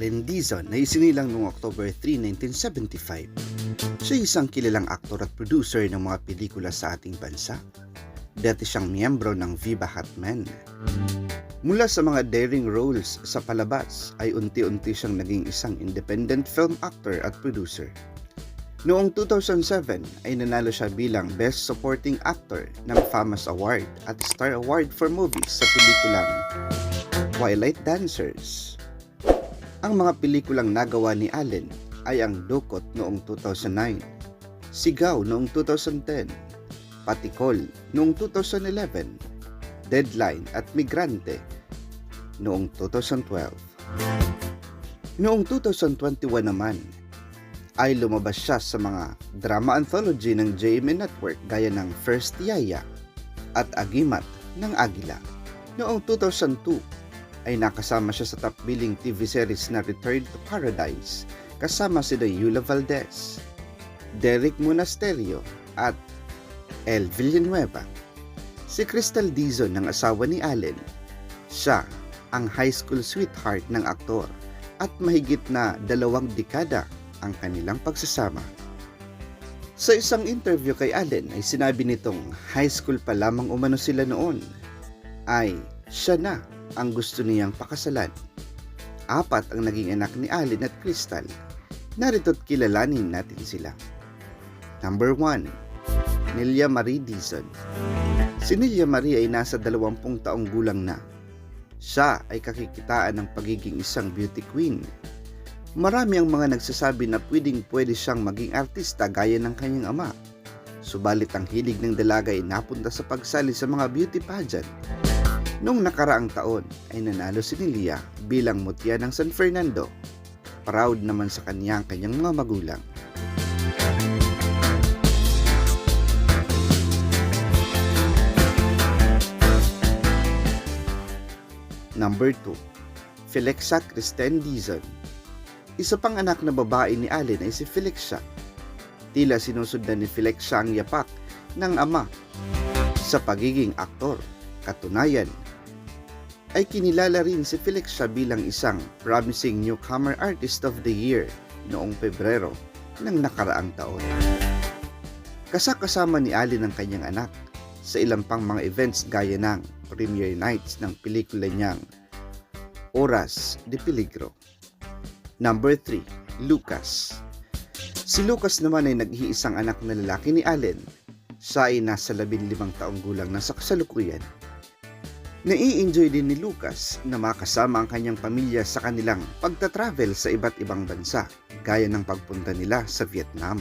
Allen Dizon na isinilang noong October 3, 1975. Siya isang kilalang aktor at producer ng mga pelikula sa ating bansa. Dati siyang miyembro ng Viva Hotman. Mula sa mga daring roles sa palabas ay unti-unti siyang naging isang independent film actor at producer. Noong 2007 ay nanalo siya bilang Best Supporting Actor ng FAMAS Award at Star Award for Movies sa pelikulang Twilight Dancers. Ang mga pelikulang nagawa ni Allen ay ang Dukot noong 2009, Sigaw noong 2010, Patikol noong 2011, Deadline at Migrante noong 2012. Noong 2021 naman, ay lumabas siya sa mga drama anthology ng JMN Network gaya ng First Yaya at Agimat ng Agila. Noong 2002 ay nakasama siya sa top billing TV series na Return to Paradise kasama sina Yula Valdez, Derek Monasterio at El Villanueva. Si Crystal Dizon ng asawa ni Allen, siya ang high school sweetheart ng aktor at mahigit na dalawang dekada ang kanilang pagsasama. Sa isang interview kay Allen ay sinabi nitong high school pa lamang umano sila noon ay siya na ang gusto niyang pakasalan. Apat ang naging anak ni Allen at Crystal. Narito't kilalanin natin sila. Number 1. Nelia Marie Dizon Si Nelia Marie ay nasa 20 taong gulang na. Siya ay kakikitaan ng pagiging isang beauty queen Marami ang mga nagsasabi na pwedeng pwede siyang maging artista gaya ng kanyang ama. Subalit ang hilig ng dalaga ay napunta sa pagsali sa mga beauty pageant. Noong nakaraang taon ay nanalo si Nelia bilang mutya ng San Fernando. Proud naman sa kanya ang kanyang mga magulang. Number 2. Felexa Kristen Dizon isa pang anak na babae ni Allen ay si Felixia. Tila sinusundan ni Felixia ang yapak ng ama sa pagiging aktor. Katunayan, ay kinilala rin si Felixia bilang isang promising newcomer artist of the year noong Pebrero ng nakaraang taon. Kasakasama ni Allen ang kanyang anak sa ilang pang mga events gaya ng premiere nights ng pelikula niyang Oras de Peligro. Number 3, Lucas. Si Lucas naman ay nag-iisang anak na lalaki ni Allen. Siya ay nasa 15 taong gulang na sa kasalukuyan. Nai-enjoy din ni Lucas na makasama ang kanyang pamilya sa kanilang pagta-travel sa iba't ibang bansa, gaya ng pagpunta nila sa Vietnam.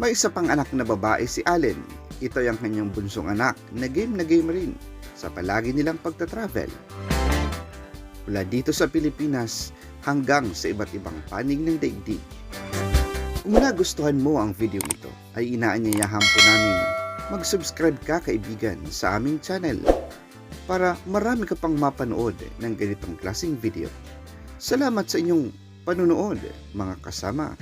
May isa pang anak na babae si Allen. Ito ay ang kanyang bunsong anak na game na game rin sa palagi nilang pagta-travel. Mula dito sa Pilipinas, hanggang sa iba't ibang panig ng daigdig. Kung nagustuhan mo ang video ito, ay inaanyayahan po namin mag-subscribe ka kaibigan sa aming channel para marami ka pang mapanood ng ganitong klaseng video. Salamat sa inyong panunood mga kasama.